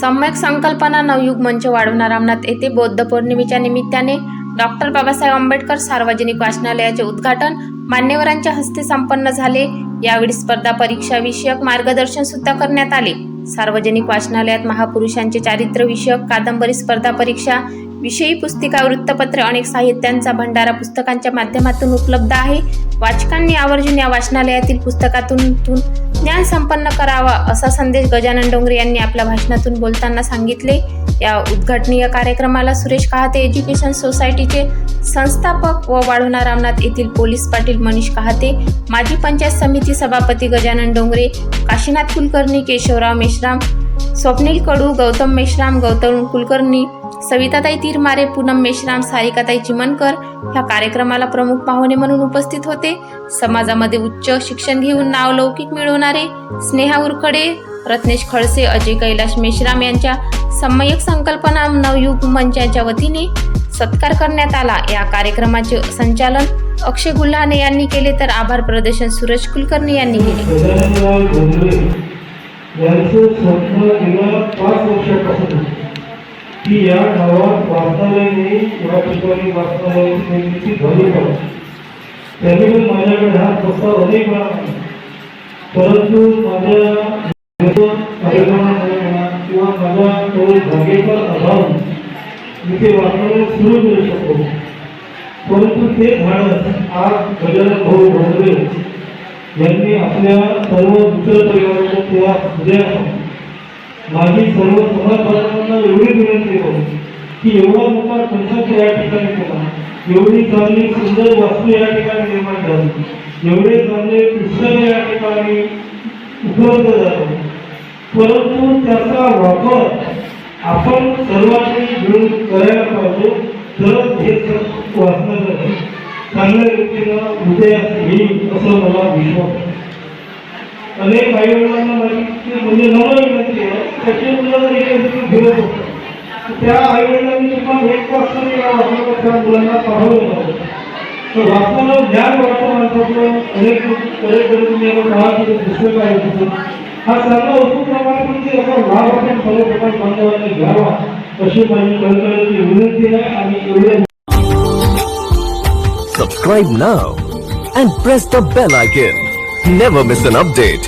सम्यक संकल्पना नवयुग मंच वाढवणार रामनाथ येथे बौद्ध पौर्णिमेच्या निमित्ताने डॉक्टर बाबासाहेब आंबेडकर सार्वजनिक वाचनालयाचे उद्घाटन मान्यवरांच्या हस्ते संपन्न झाले. यावेळी स्पर्धा परीक्षा विषयक मार्गदर्शन सुद्धा करण्यात आले. सार्वजनिक वाचनालयात महापुरुषांचे चारित्र्यविषयक कादंबरी स्पर्धा परीक्षा विषयी पुस्तिका वृत्तपत्रे अनेक साहित्यांचा भंडारा पुस्तकांच्या माध्यमातून उपलब्ध आहे. वाचकांनी आवर्जून या वाचनालयातील पुस्तकातून ज्ञान संपन्न करावा असा संदेश गजानन डोंगरे यांनी आपल्या भाषणातून बोलताना सांगितले. या उद्घाटनीय कार्यक्रमाला सुरेश कहाते एज्युकेशन सोसायटीचे संस्थापक व वाढवणार रामनाथ येथील पोलीस पाटील मनीष कहाते माजी पंचायत समिती सभापती गजानन डोंगरे काशीनाथ कुलकर्णी केशवराव मेश्राम स्वप्नील कडू गौतम मेश्राम गौतम कुलकर्णी सविताताई तीरमारे पूनम मेश्राम सारिकाताई चिमनकर ह्या कार्यक्रमाला प्रमुख पाहुणे म्हणून उपस्थित होते. समाजामध्ये उच्च शिक्षण घेऊन नावलौकिक मिळवणारे स्नेहा उरकडे रत्नेश खडसे अजय कैलाश मेश्राम यांच्या सम्यक संकल्पना नवयुग मंचाच्या वतीने सत्कार करण्यात आला. या कार्यक्रमाचे संचालन अक्षय गुल्हाने यांनी केले. तर आभार प्रदर्शन सूरज कुलकर्णी यांनी केले की या गावात वाचनालयाने या ठिकाणी वाचनालयाची निर्मिती झाली पाहिजे त्यांनी पण माझ्याकडे हा प्रस्ताव अनेक वेळा परंतु माझ्या कार्यक्रमामुळे म्हणा किंवा माझ्याकडे जागेचा अभाव मी ते वाचनालय सुरू करू शकतो. परंतु ते धाडस आज गजानन भाऊ डोंगरे यांनी आपल्या सर्व मित्र परिवाराच्या किंवा हृदयातून माझी सर्व समाज बांधवांना एवढी विनंती करू की एवढा मोठा कन्सर्ट या ठिकाणी केला. एवढी चांगली सुंदर वास्तू या ठिकाणी निर्माण झाली. एवढे चांगले पुस्तक या ठिकाणी उपलब्ध झाले. परंतु त्याचा वापर आपण सर्वांनी मिळून करायला पाहिजे तरच हे सर्व वाचण्यासाठी चांगल्या रीतीनं उदयास येईल असं मला विश्वास आहे. अनेक आई वडिलांना माझी म्हणजे नवं विनंती आहे त्याची मुलं जर इकडे फिरत होतं त्या आई वडिलांनी किमान एक वाजता या वाचनाला त्या मुलांना पाठवलं होतं तर वाचनाला ज्ञान वाटतं माणसाचं अनेक कडेकडे तुम्ही आपण पाहत पुस्तक आहे तिथं. हा चांगला वस्तूप्रमाणे तुमची म्हणजे याचा लाभ आपण सर्व प्रकार बांधवांनी घ्यावा अशी माझी कळकळीची विनंती आहे आणि एवढे Subscribe now and press the bell icon. Never miss an update.